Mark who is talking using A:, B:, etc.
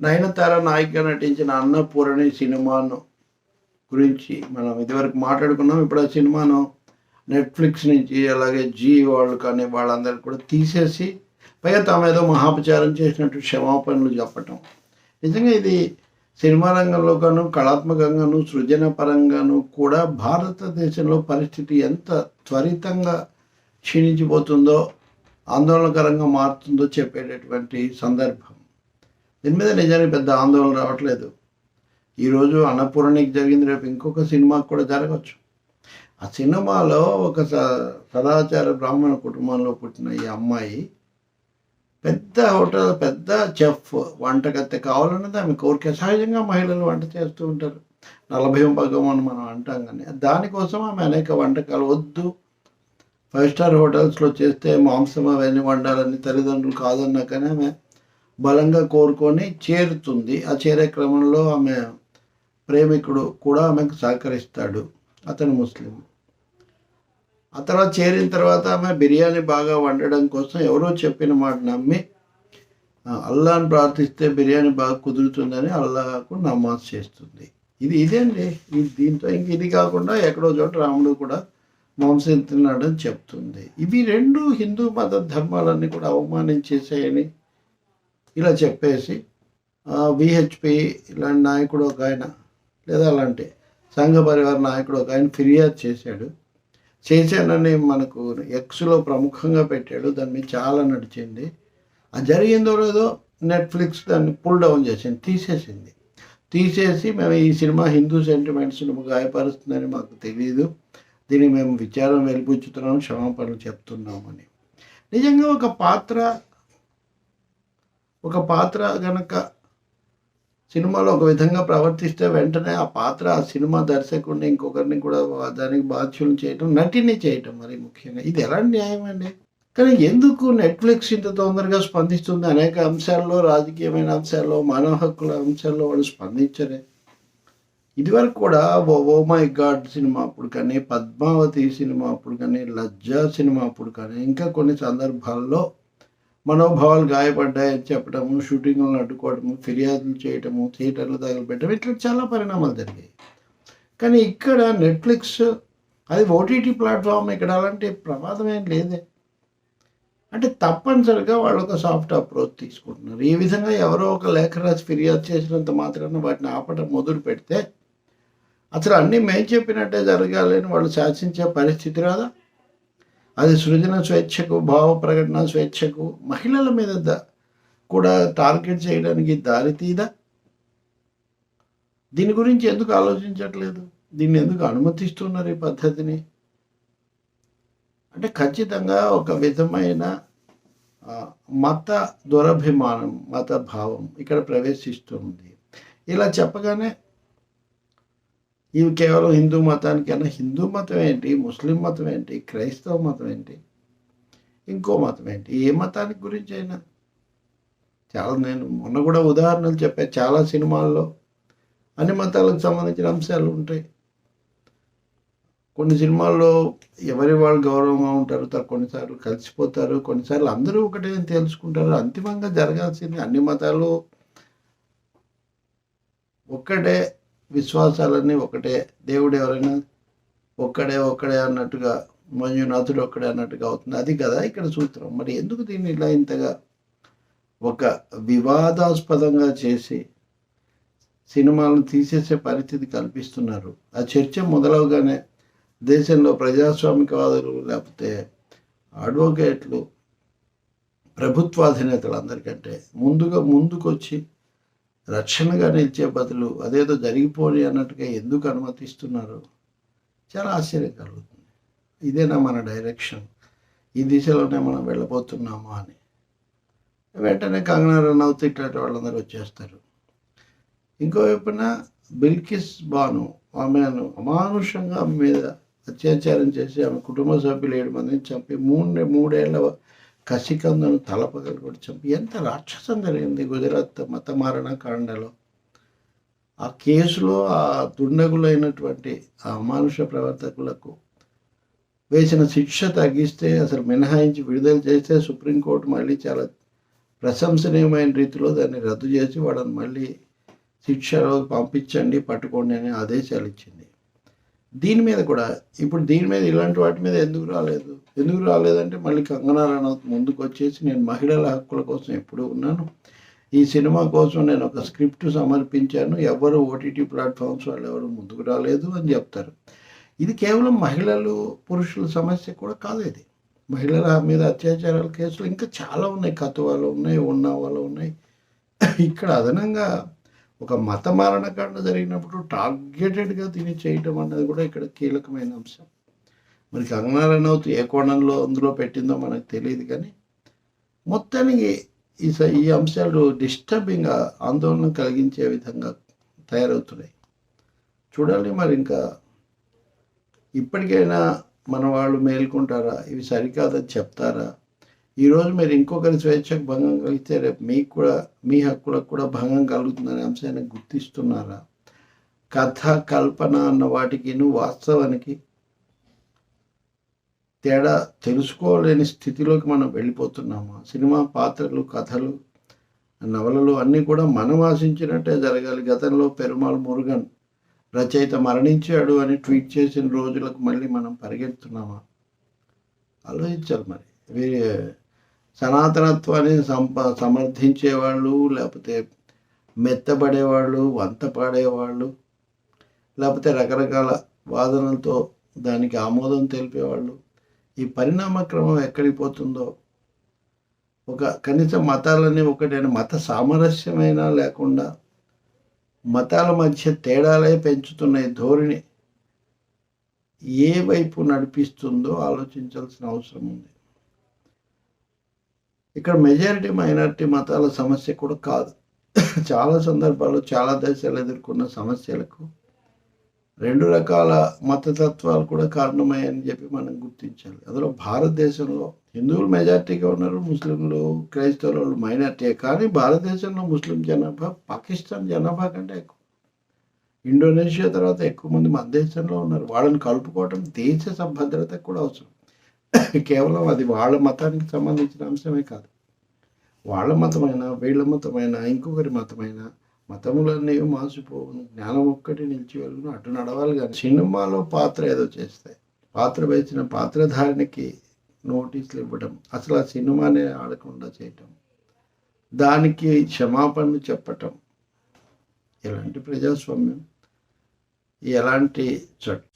A: నయనతార నాయికగా నటించిన అన్నపూరణి సినిమాను గురించి మనం ఇదివరకు మాట్లాడుకున్నాం. ఇప్పుడు ఆ సినిమాను నెట్ఫ్లిక్స్ నుంచి అలాగే జీ వాళ్ళు కానీ వాళ్ళందరూ కూడా తీసేసి పైగా తాము ఏదో మహాపచారం చేసినట్టు క్షమాపణలు చెప్పటం. నిజంగా ఇది సినిమా రంగంలోగాను కళాత్మకంగాను సృజన పరంగాను కూడా భారతదేశంలో పరిస్థితి ఎంత త్వరితంగా క్షీణించిపోతుందో ఆందోళనకరంగా మారుతుందో చెప్పేటటువంటి సందర్భం. దీని మీద నిజానికి పెద్ద ఆందోళన రావట్లేదు. ఈరోజు అన్నపూర్ణకి జరిగింది రేపు ఇంకొక సినిమాకి కూడా జరగవచ్చు ఆ సినిమాలో ఒక స- సదాచార బ్రాహ్మణ కుటుంబంలో పుట్టిన ఈ అమ్మాయి పెద్ద హోటల్ పెద్ద చెఫ్ వంటగత్తె కావాలన్నది ఆమె కోరిక. సహజంగా మహిళలు వంట చేస్తూ ఉంటారు. నలభై పగం అని మనం అంటాం కానీ దానికోసం ఆమె అనేక వంటకాలు వద్దు. ఫైవ్ స్టార్ హోటల్స్లో చేస్తే మాంసం అవన్నీ వండాలని తల్లిదండ్రులు కాదన్నా కానీ ఆమె బలంగా కోరుకొని చేరుతుంది. ఆ చేరే క్రమంలో ఆమె ప్రేమికుడు కూడా ఆమెకు సహకరిస్తాడు. అతను ముస్లిం. ఆ తర్వాత చేరిన తర్వాత ఆమె బిర్యానీ బాగా వండడం కోసం ఎవరో చెప్పిన మాట నమ్మి అల్లాను ప్రార్థిస్తే బిర్యానీ బాగా కుదురుతుందని అల్లాకు నమాజ్ చేస్తుంది. ఇది ఇదేండి ఇది దీంతో ఇంక ఇది కాకుండా ఎక్కడో చోట రాముడు కూడా మాంసం తిన్నాడని చెప్తుంది. ఇవి రెండు హిందూ మత ధర్మాలన్నీ కూడా అవమానించేసాయని ఇలా చెప్పేసి విహెచ్పి ఇలాంటి నాయకుడు ఒక ఆయన లేదా అలాంటి సంఘ పరివార నాయకుడు ఒక ఆయన ఫిర్యాదు చేశాడు. చేశానని మనకు ఎక్స్లో ప్రముఖంగా పెట్టాడు. దాని మీద చాలా నడిచింది. అది జరిగిందో లేదో నెట్ఫ్లిక్స్ దాన్ని పుల్ డౌన్ చేసింది తీసేసింది. తీసేసి మేము ఈ సినిమా హిందూ సెంటిమెంట్స్ని గాయపరుస్తుందని మాకు తెలియదు దీనికి మేము విచారం వెలిపుచ్చుతున్నాం క్షమాపణలు చెప్తున్నామని. నిజంగా ఒక పాత్ర ఒక పాత్ర గనక సినిమాలో ఒక విధంగా ప్రవర్తిస్తే వెంటనే ఆ పాత్ర ఆ సినిమా దర్శకుడిని ఇంకొకరిని కూడా దానికి బాధ్యులను చేయటం నటిని చేయటం మరి ముఖ్యంగా. ఇది ఎలాంటి న్యాయం అండి? కానీ ఎందుకు నెట్ఫ్లిక్స్ ఇంత తొందరగా స్పందిస్తుంది? అనేక అంశాల్లో రాజకీయమైన అంశాల్లో మానవ హక్కుల అంశాల్లో వాళ్ళు స్పందించరే. ఇదివరకు కూడా oh oh my god cinema అప్పుడు కానీ పద్మావతి సినిమా అప్పుడు కానీ లజ్జా సినిమా అప్పుడు కానీ ఇంకా కొన్ని సందర్భాల్లో మనోభావాలు గాయపడ్డాయని చెప్పడము షూటింగ్లను అడ్డుకోవడము ఫిర్యాదులు చేయటము థియేటర్లు తగలబెట్టడం ఇట్లా చాలా పరిణామాలు జరిగాయి. కానీ ఇక్కడ నెట్ఫ్లిక్స్ అది ఓటీటీ ప్లాట్ఫామ్ ఇక్కడ అలాంటి ప్రమాదం ఏం లేదే. అంటే తప్పనిసరిగా వాళ్ళు ఒక సాఫ్ట్ అప్రోచ్ తీసుకుంటున్నారు. ఈ విధంగా ఎవరో ఒక లేఖ రాసి ఫిర్యాదు చేసినంత మాత్రాన వాటిని ఆపడం మొదలు పెడితే అసలు అన్నీ మేము చెప్పినట్టే జరగాలని వాళ్ళు శాసించే పరిస్థితి రాదా? అది సృజన స్వేచ్ఛకు భావ ప్రకటన స్వేచ్ఛకు మహిళల మీద కూడా టార్గెట్ చేయడానికి దారితీదా దీని గురించి ఎందుకు ఆలోచించట్లేదు? దీన్ని ఎందుకు అనుమతిస్తున్నారు ఈ పద్ధతిని? అంటే ఖచ్చితంగా ఒక విధమైన మత దురభిమానం మత భావం ఇక్కడ ప్రవేశిస్తుంది ఇలా చెప్పగానే ఇవి కేవలం హిందూ మతానికైనా హిందూ మతం ఏంటి ముస్లిం మతం ఏంటి క్రైస్తవ మతం ఏంటి ఇంకో మతం ఏంటి ఏ మతానికి గురించి అయినా చాలా నేను మొన్న కూడా ఉదాహరణలు చెప్పా చాలా సినిమాల్లో అన్ని మతాలకు సంబంధించిన అంశాలు ఉంటాయి. కొన్ని సినిమాల్లో ఎవరి వాళ్ళు గౌరవంగా ఉంటారు త- కొన్నిసార్లు కలిసిపోతారు కొన్నిసార్లు అందరూ ఒకటే తెలుసుకుంటారు. అంతిమంగా జరగాల్సింది అన్ని మతాలు ఒక్కటే విశ్వాసాలన్నీ ఒకటే. దేవుడు ఎవరైనా ఒక్కడే ఒక్కడే అన్నట్టుగా మంజునాథుడు ఒక్కడే అన్నట్టుగా అవుతుంది. అది కదా ఇక్కడ సూత్రం. మరి ఎందుకు దీన్ని ఇలా ఇంతగా ఒక వివాదాస్పదంగా చేసి సినిమాలను తీసేసే పరిస్థితి కల్పిస్తున్నారు? ఆ చర్చ మొదలవగానే దేశంలో ప్రజాస్వామికవాదులు లేకపోతే అడ్వకేట్లు ప్రభుత్వాధినేతలు అందరికంటే ముందుగా ముందుకొచ్చి రక్షణగా నిలిచే బదులు అదేదో జరిగిపోని అన్నట్టుగా ఎందుకు అనుమతిస్తున్నారు? చాలా ఆశ్చర్యం కలుగుతుంది. ఇదేనా మన డైరెక్షన్? ఈ దిశలోనే మనం వెళ్ళబోతున్నామా అని. వెంటనే కంగనా రనౌత్ ఇట్లాంటి వాళ్ళందరూ వచ్చేస్తారు. ఇంకోవైపున బిల్కిస్ బాను ఆమెను అమానుషంగా ఆమె మీద అత్యాచారం చేసి ఆమె కుటుంబ సభ్యులు ఏడు మందిని చంపి మూడు మూడేళ్ళ కసికందును తలపగలు కూడా చంపి ఎంత రాక్షసం జరిగింది గుజరాత్ మత మారణ కాండలో. ఆ కేసులో ఆ దుండగులైనటువంటి ఆ అమానుష ప్రవర్తకులకు వేసిన శిక్ష తగ్గిస్తే అసలు మినహాయించి విడుదల చేస్తే సుప్రీంకోర్టు మళ్ళీ చాలా ప్రశంసనీయమైన రీతిలో దాన్ని రద్దు చేసి వాళ్ళని మళ్ళీ శిక్షలో పంపించండి పట్టుకోండి అని ఆదేశాలు ఇచ్చింది. దీని మీద కూడా ఇప్పుడు దీని మీద ఇలాంటి వాటి మీద ఎందుకు రాలేదు? ఎందుకు రాలేదంటే మళ్ళీ కంగనా రనౌత్ ముందుకు వచ్చేసి నేను మహిళల హక్కుల కోసం ఎప్పుడూ ఉన్నాను. ఈ సినిమా కోసం నేను ఒక స్క్రిప్ట్ సమర్పించాను. ఎవరు ఓటీటీ ప్లాట్ఫామ్స్ వాళ్ళు ఎవరు ముందుకు రాలేదు అని చెప్తారు. ఇది కేవలం మహిళలు పురుషుల సమస్య కూడా కాదు ఇది. మహిళల మీద అత్యాచారాల కేసులు ఇంకా చాలా ఉన్నాయి. కతువాలు ఉన్నాయి ఉన్నావాలు ఉన్నాయి. ఇక్కడ అదనంగా ఒక మత మారణకాండ జరిగినప్పుడు టార్గెటెడ్గా దీన్ని చేయటం అన్నది కూడా ఇక్కడ కీలకమైన అంశం. మరి కంగనా రనౌత్ ఏ కోణంలో అందులో పెట్టిందో మనకు తెలియదు కానీ మొత్తానికి ఈ స- ఈ అంశాలు డిస్టర్బింగ్గా ఆందోళన కలిగించే విధంగా తయారవుతున్నాయి. చూడాలి మరి ఇంకా ఇప్పటికైనా మన వాళ్ళు మేల్కొంటారా? ఇవి సరికాదని చెప్తారా? ఈరోజు మీరు ఇంకొకరి స్వేచ్ఛకు భంగం కలిగితే రేపు మీకు కూడా మీ హక్కులకు కూడా భంగం కలుగుతుందనే అంశాన్ని గుర్తిస్తున్నారా? కథ కల్పన అన్న వాటికి వాస్తవానికి తేడా తెలుసుకోలేని స్థితిలోకి మనం వెళ్ళిపోతున్నామా? సినిమా పాత్రలు కథలు నవలలు అన్నీ కూడా మనం ఆశించినట్టే జరగాలి. గతంలో పెరుమాళ్ మురుగన్ రచయిత మరణించాడు అని ట్వీట్ చేసిన రోజులకు మళ్ళీ మనం పరిగెడుతున్నామా ఆలోచించాలి మరి. వీరి సనాతనత్వాన్ని సంప సమర్థించేవాళ్ళు లేకపోతే మెత్తబడేవాళ్ళు వంత పాడేవాళ్ళు లేకపోతే రకరకాల వాదనలతో దానికి ఆమోదం తెలిపేవాళ్ళు. ఈ పరిణామ క్రమం ఎక్కడికి పోతుందో? ఒక కనీస మతాలని ఒకటైన మత సామరస్యమైనా లేకుండా మతాల మధ్య తేడాలే పెంచుతున్న ఈ ధోరణి ఏ వైపు నడిపిస్తుందో ఆలోచించాల్సిన అవసరం ఉంది. ఇక్కడ మెజారిటీ మైనారిటీ మతాల సమస్య కూడా కాదు. చాలా సందర్భాల్లో చాలా దేశాలు ఎదుర్కొన్న సమస్యలకు రెండు రకాల మతతత్వాలు కూడా కారణమయ్యాయని చెప్పి మనం గుర్తించాలి. అందులో భారతదేశంలో హిందువులు మెజార్టీగా ఉన్నారు ముస్లింలు క్రైస్తవులు మైనార్టీ కానీ భారతదేశంలో ముస్లిం జనాభా పాకిస్తాన్ జనాభా కంటే ఎక్కువ. ఇండోనేషియా తర్వాత ఎక్కువ మంది మన దేశంలో ఉన్నారు. వాళ్ళని కలుపుకోవడం దేశ భద్రతకు కూడా అవసరం. కేవలం అది వాళ్ళ మతానికి సంబంధించిన అంశమే కాదు. వాళ్ళ మతమైన వీళ్ళ మతమైన ఇంకొకరి మతమైన మతములన్నీ మాసిపోవును. జ్ఞానం ఒక్కటి నిలిచి వెలుగును అటు నడవాలి కానీ సినిమాలో పాత్ర ఏదో చేస్తే పాత్ర వేసిన పాత్రధారినికి నోటీసులు ఇవ్వడం అసలు ఆ సినిమానే ఆడకుండా చేయటం దానికి క్షమాపణలు చెప్పటం ఎలాంటి ప్రజాస్వామ్యం ఎలాంటి చట్టం